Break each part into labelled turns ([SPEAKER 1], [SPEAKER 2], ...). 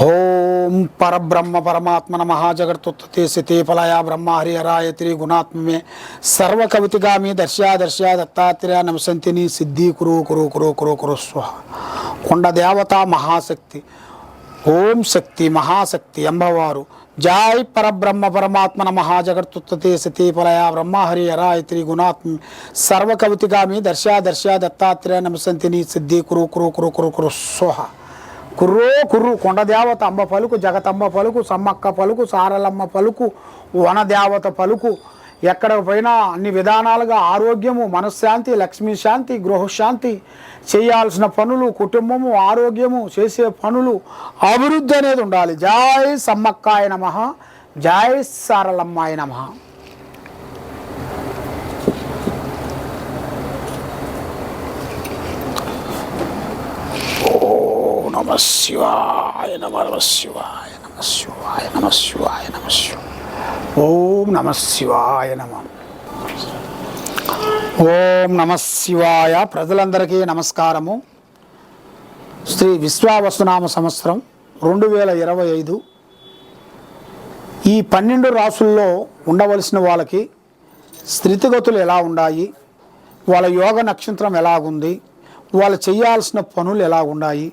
[SPEAKER 1] ఓం పరబ్రహ్మ పరమాత్మన మహాజగత్తుత్తే సితే ఫలయ బ్రహ్మ హరిహరాయ త్రి గుణాత్మే సర్వ కవితిగామి దర్శా దర్శా దత్తాత్రేయ నమసంతిని సిద్ధి కురు కురు కురు కురు కురు స్వ కొండ దేవత మహాశక్తి ఓం శక్తి మహాశక్తి అంబవారు. జాయ్ పరబ్రహ్మ పరమాత్మన మహాజగత్తుత్తే సితే ఫలయ బ్రహ్మ హరిహరాయ త్రి గుణాత్మ సర్వ కవితిగామి దర్శా దర్శా దత్తాత్రేయ నమసంతిని సిద్ధి కురు కురు కురు కురు కురు స్వహ. కుర్రో కుర్రు కొండదేవత అంబ పలుకు జగతంబ పలుకు సమ్మక్క పలుకు సారలమ్మ పలుకు వనదేవత పలుకు. ఎక్కడ పోయినా అన్ని విధానాలుగా ఆరోగ్యము మనశ్శాంతి లక్ష్మీ శాంతి గృహశాంతి చేయాల్సిన పనులు కుటుంబము ఆరోగ్యము చేసే పనులు అభివృద్ధి అనేది ఉండాలి. జాయ్ సమ్మక్కాయ నమ జాయ్ సారలమ్మాయ నమ ఓం నమ శివాయ నమ నమ శివాయ నమ శివాయ నమ శివాయ నమ ఓం నమ శివాయ నమ. ఓం నమ శివాయ. ప్రజలందరికీ నమస్కారము. శ్రీ విశ్వావసునామ సంవత్సరం రెండు వేల ఇరవై ఐదు. ఈ పన్నెండు రాసుల్లో ఉండవలసిన వాళ్ళకి స్థితిగతులు ఎలా ఉన్నాయి వాళ్ళ యోగ నక్షత్రం ఎలాగుంది? వాళ్ళు చేయాల్సిన పనులు ఎలా ఉన్నాయి?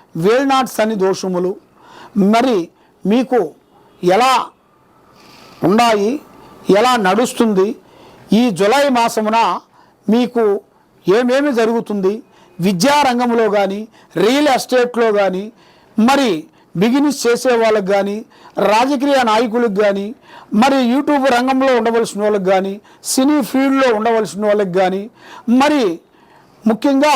[SPEAKER 1] వేల్నాట్ శని దోషములు మరి మీకు ఎలా ఉన్నాయి ఎలా నడుస్తుంది? ఈ జులై మాసమున మీకు ఏమేమి జరుగుతుంది? విద్యారంగంలో కానీ రియల్ ఎస్టేట్లో కానీ మరి బిజినెస్ చేసే వాళ్ళకి కానీ రాజకీయ నాయకులకు కానీ మరి యూట్యూబ్ రంగంలో ఉండవలసిన వాళ్ళకి కానీ సినీ ఫీల్డ్లో ఉండవలసిన వాళ్ళకి కానీ మరి ముఖ్యంగా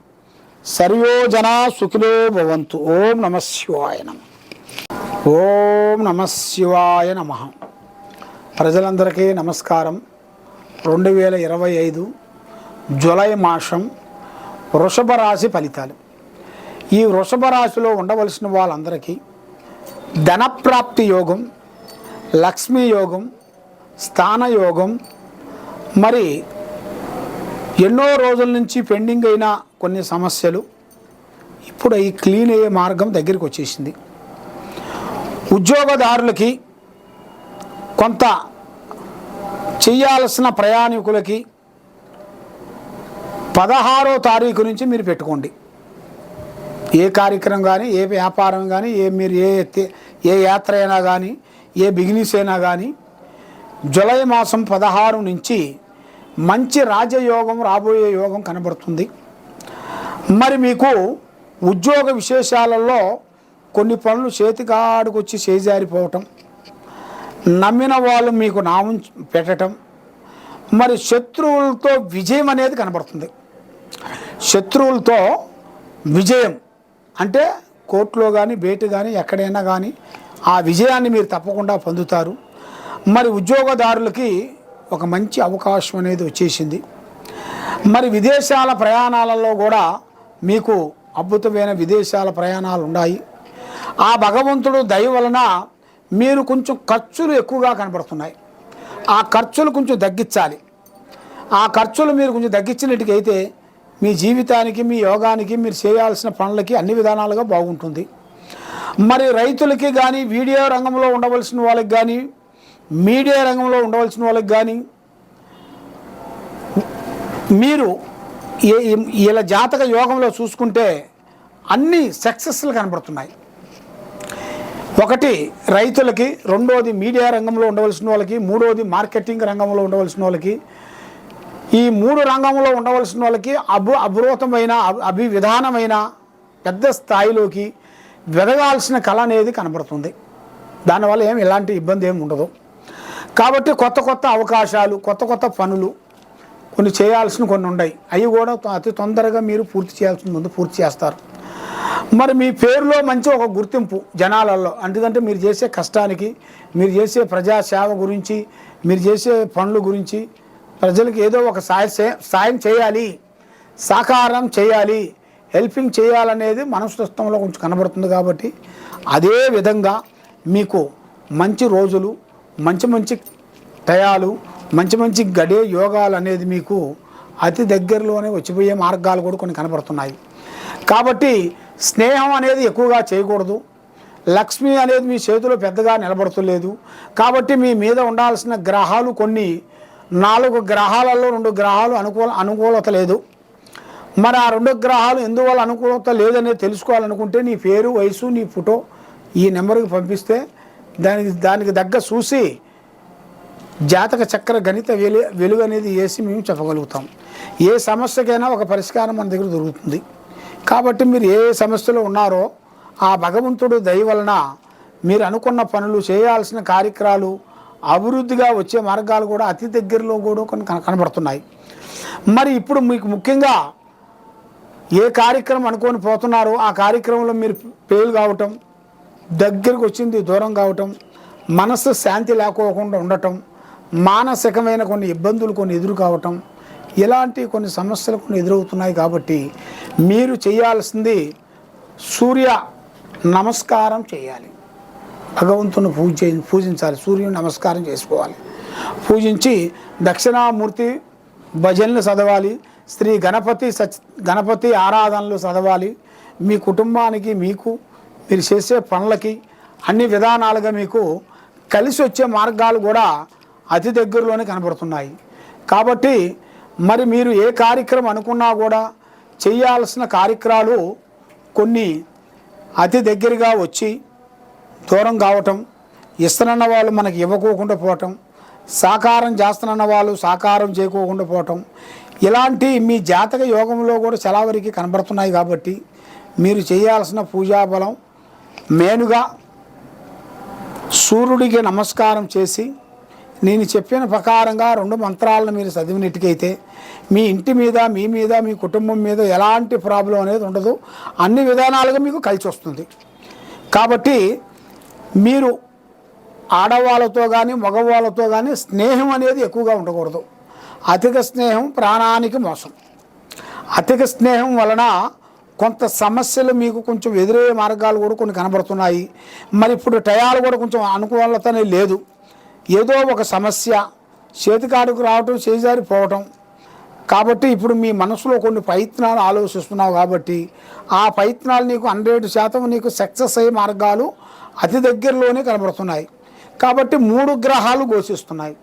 [SPEAKER 1] సర్వో జనా సుఖిలో భవంతు. ఓం నమ శివాయ నమ. ఓం నమ శివాయ నమ. ప్రజలందరికీ నమస్కారం. రెండు వేల ఇరవై ఐదు జులై మాసం వృషభ రాశి ఫలితాలు. ఈ వృషభ రాశిలో ఉండవలసిన వాళ్ళందరికీ ధనప్రాప్తి యోగం లక్ష్మీ యోగం స్థానయోగం మరి ఎన్నో రోజుల నుంచి పెండింగ్ అయిన కొన్ని సమస్యలు ఇప్పుడు ఈ క్లీన్ అయ్యే మార్గం దగ్గరికి వచ్చేసింది. ఉద్యోగదారులకి కొంత చేయాల్సిన ప్రయాణికులకి పదహారో తారీఖు నుంచి మీరు పెట్టుకోండి. ఏ కార్యక్రమం కానీ ఏ వ్యాపారం కానీ ఏ మీరు ఏ ఏ యాత్ర అయినా కానీ ఏ బిజినెస్ అయినా కానీ జూలై మాసం పదహారు నుంచి మంచి రాజయోగం రాబోయే యోగం కనబడుతుంది. మరి మీకు ఉద్యోగ విశేషాలలో కొన్ని పనులు చేతికాడుకొచ్చి చేజారిపోవటం నమ్మిన వాళ్ళు మీకు నామం పెట్టటం మరి శత్రువులతో విజయం అనేది కనబడుతుంది. శత్రువులతో విజయం అంటే కోర్టులో కానీ బయట కానీ ఎక్కడైనా కానీ ఆ విజయాన్ని మీరు తప్పకుండా పొందుతారు. మరి ఉద్యోగదారులకి ఒక మంచి అవకాశం అనేది వచ్చేసింది. మరి విదేశాల ప్రయాణాలలో కూడా మీకు అద్భుతమైన విదేశాల ప్రయాణాలు ఉన్నాయి. ఆ భగవంతుడు దయ వలన మీరు కొంచెం ఖర్చులు ఎక్కువగా కనబడుతున్నాయి. ఆ ఖర్చులు కొంచెం తగ్గించాలి. ఆ ఖర్చులు మీరు కొంచెం తగ్గించినట్టుకైతే మీ జీవితానికి మీ యోగానికి మీరు చేయాల్సిన పనులకి అన్ని విధానాలుగా బాగుంటుంది. మరి రైతులకి కానీ వీడియో రంగంలో ఉండవలసిన వాళ్ళకి కానీ మీడియా రంగంలో ఉండవలసిన వాళ్ళకి కానీ మీరు ఇలా జాతక యోగంలో చూసుకుంటే అన్ని సక్సెస్లు కనబడుతున్నాయి. ఒకటి రైతులకి రెండవది మీడియా రంగంలో ఉండవలసిన వాళ్ళకి మూడవది మార్కెటింగ్ రంగంలో ఉండవలసిన వాళ్ళకి ఈ మూడు రంగంలో ఉండవలసిన వాళ్ళకి అభు అభృతమైన అభి- అభివిధానమైన పెద్ద స్థాయిలోకి వెదగాల్సిన కళ అనేది కనబడుతుంది. దానివల్ల ఏం ఎలాంటి ఇబ్బంది ఏమి ఉండదు. కాబట్టి కొత్త కొత్త అవకాశాలు కొత్త కొత్త పనులు కొన్ని చేయాల్సిన కొన్ని ఉన్నాయి అవి కూడా అతి తొందరగా మీరు పూర్తి చేయాల్సిన ముందు పూర్తి చేస్తారు. మరి మీ పేరులో మంచి ఒక గుర్తింపు జనాలలో. ఎందుకంటే మీరు చేసే కష్టానికి మీరు చేసే ప్రజాసేవ గురించి మీరు చేసే పనుల గురించి ప్రజలకు ఏదో ఒక సాయ సాయం చేయాలి సాకారం చేయాలి హెల్పింగ్ చేయాలనేది మనస్తత్వంలో కొంచెం కనబడుతుంది కాబట్టి అదే విధంగా మీకు మంచి రోజులు మంచి మంచి టయాలు మంచి మంచి గడే యోగాలు అనేది మీకు అతి దగ్గరలోనే వచ్చిపోయే మార్గాలు కూడా కొన్ని కనబడుతున్నాయి కాబట్టి స్నేహం అనేది ఎక్కువగా చేయకూడదు. లక్ష్మి అనేది మీ చేతిలో పెద్దగా నిలబడుతులేదు. కాబట్టి మీ మీద ఉండాల్సిన గ్రహాలు కొన్ని నాలుగు గ్రహాలలో రెండు గ్రహాలు అనుకూల అనుకూలత లేదు. మరి ఆ రెండు గ్రహాలు ఎందువల్ల అనుకూలత లేదనేది తెలుసుకోవాలనుకుంటే నీ పేరు వయసు నీ ఫోటో ఈ నెంబర్కి పంపిస్తే దానికి దానికి తగ్గ చూసి జాతక చక్ర గణిత వెలు వెలుగు అనేది వేసి మేము చెప్పగలుగుతాం. ఏ సమస్యకైనా ఒక పరిష్కారం మన దగ్గర దొరుకుతుంది. కాబట్టి మీరు ఏ సమస్యలో ఉన్నారో ఆ భగవంతుడు దయ వలన మీరు అనుకున్న పనులు చేయాల్సిన కార్యక్రమాలు అభివృద్ధిగా వచ్చే మార్గాలు కూడా అతి దగ్గరలో కూడా కొన్ని కన- కనబడుతున్నాయి. మరి ఇప్పుడు మీకు ముఖ్యంగా ఏ కార్యక్రమం అనుకొని పోతున్నారో ఆ కార్యక్రమంలో మీరు ఫెయిల్ కావటం దగ్గరకు వచ్చింది దూరం కావటం మనసు శాంతి లేకోకుండా ఉండటం మానసికమైన కొన్ని ఇబ్బందులు కొన్ని ఎదురు కావటం ఇలాంటి కొన్ని సమస్యలు కొన్ని ఎదురవుతున్నాయి కాబట్టి మీరు చేయాల్సింది సూర్య నమస్కారం చేయాలి. భగవంతుని పూజ పూజించాలి. సూర్యుని నమస్కారం చేసుకోవాలి. పూజించి దక్షిణామూర్తి భజనలు చదవాలి. శ్రీ గణపతి సచ్ గణపతి ఆరాధనలు చదవాలి. మీ కుటుంబానికి మీకు మీరు చేసే పనులకి అన్ని విధానాలుగా మీకు కలిసి వచ్చే మార్గాలు కూడా అతి దగ్గరలోనే కనబడుతున్నాయి. కాబట్టి మరి మీరు ఏ కార్యక్రమం అనుకున్నా కూడా చేయాల్సిన కార్యక్రమాలు కొన్ని అతి దగ్గరగా వచ్చి దూరం కావటం ఇస్తున్న వాళ్ళు మనకి ఇవ్వకోకుండా పోవటం సాకారం చేస్తున్న వాళ్ళు సాకారం చేయకోకుండా పోవటం ఇలాంటి మీ జాతక యోగంలో కూడా చలావరికి కనబడుతున్నాయి కాబట్టి మీరు చేయాల్సిన పూజాబలం మేనుగా సూర్యుడికి నమస్కారం చేసి నేను చెప్పిన ప్రకారంగా రెండు మంత్రాలను మీరు చదివినట్టుకైతే మీ ఇంటి మీద మీ మీద మీ కుటుంబం మీద ఎలాంటి ప్రాబ్లం అనేది ఉండదు. అన్ని విధానాలుగా మీకు కలిసి వస్తుంది. కాబట్టి మీరు ఆడవాళ్ళతో కానీ మగవాళ్ళతో కానీ స్నేహం అనేది ఎక్కువగా ఉండకూడదు. అధిక స్నేహం ప్రాణానికి మోసం. అధిక స్నేహం వలన కొంత సమస్యలు మీకు కొంచెం ఎదురయ్యే మార్గాలు కూడా కొన్ని కనబడుతున్నాయి. మరి ఇప్పుడు టయాలు కూడా కొంచెం అనుకూలతనే లేదు. ఏదో ఒక సమస్య చేతికాడుకు రావటం చేజారిపోవటం కాబట్టి ఇప్పుడు మీ మనసులో కొన్ని ప్రయత్నాలు ఆలోచిస్తున్నావు కాబట్టి ఆ ప్రయత్నాలు నీకు హండ్రెడ్ శాతం నీకు సక్సెస్ అయ్యే మార్గాలు అతి దగ్గరలోనే కనబడుతున్నాయి. కాబట్టి మూడు గ్రహాలు ఘోషిస్తున్నాయి.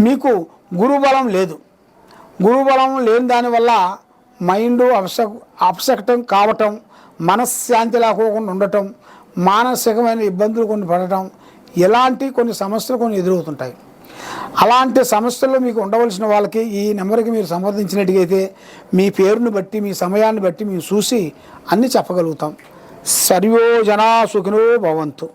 [SPEAKER 1] మీకు గురుబలం లేదు. గురుబలం లేని దానివల్ల మైండ్ అప్స అప్సెక్టం కావటం మనశ్శాంతి లేకోకుండా ఉండటం మానసికమైన ఇబ్బందులు కొన్ని పడటం ఇలాంటి కొన్ని సమస్యలు కొన్ని ఎదురవుతుంటాయి. అలాంటి సమస్యల్లో మీకు ఉండవలసిన వాళ్ళకి ఈ నెంబర్కి మీరు సంప్రదించినట్టుగైతే మీ పేరుని బట్టి మీ సమయాన్ని బట్టి మేము చూసి అన్నీ చెప్పగలుగుతాం. సర్వోజనా సుఖినో భవంతు.